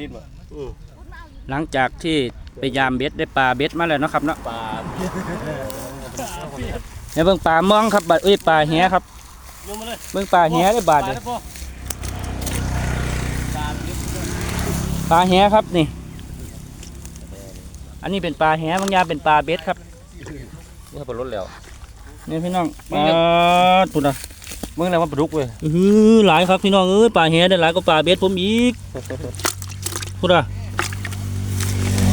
ดินมาอืมหลังจากที่ไปยามเบ็ดได้ปลาเบ็ดมาแล้วเนาะครับเนาะปลาเนี่ยเบิ่งปลามองครับบัดเอ้ยปลาแหครับลงมาเลยเบิ่งปลาแหได้บาดเลยปลาแหครับนี่ อันนี้เป็นปลาแหบางอยางเป็นปลาเบ็ดครับนี่ขับรถแล้วนี่พี่น้องปลาตุ่นอะมึงอะไรว่าปลาดุกเว้ยอื้อหือหลายครับพี่น้องเอ้ยปลาแหได้หลายกว่าปลาเบ็ดผมอีก พูดอะ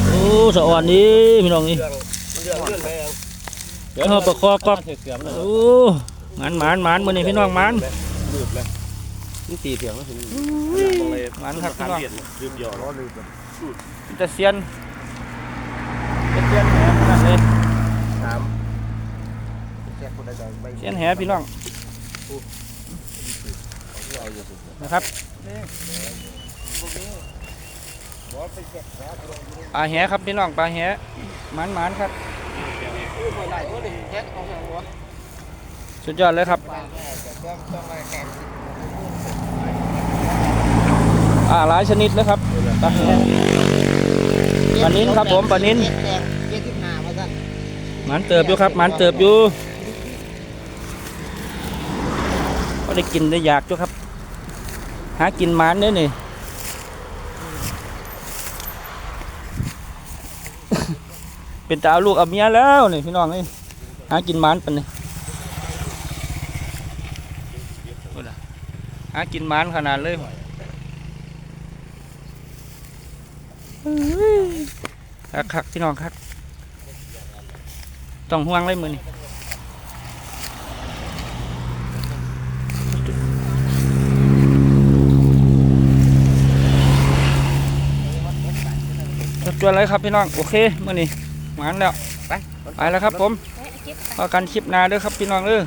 โอ้สะอ่อนนี่พี่น้องนี่เดี๋ยวเราประคอก็เสือมันเลยโอ้หมานหมานหมานมือนี่พี่น้องหมานนี่ตีเถียงแล้วถึงมันครับพี่น้องดืมหยอร้อนลืมจะเซียนจะเซียนแหขนาดเลยสามเซียนแหพี่น้องนะครับ ปลาแหครับพี่น้องปลาแหมานมานครับ สุดยอดเลยครับอ่าหลายชนิดเลยครับปลาแหปลานิ้นครับผมปลานิ้นเจ็ดแปดเจ็ดสิบห้าว่าสั่นหมันเติบอยู่ครับมันเติบอยู่ก็ได้กินได้อยากอยู่ครับ หากินมันได้อนี่ เป็นตาเอาลูกเอาเมียแล้วนี่พี่น้องนี่หากินมันเป็นนี่พูดอะหากินมันขนาดเลยคักคักพี่น้องครับต้องห่วงเลยมือนี่ จวนเลยครับพี่น้อง โอเคมือนี่หมานแล้วไปไปแล้วครับผมพอกันคลิปหนาเด้อครับพี่น้องเด้อ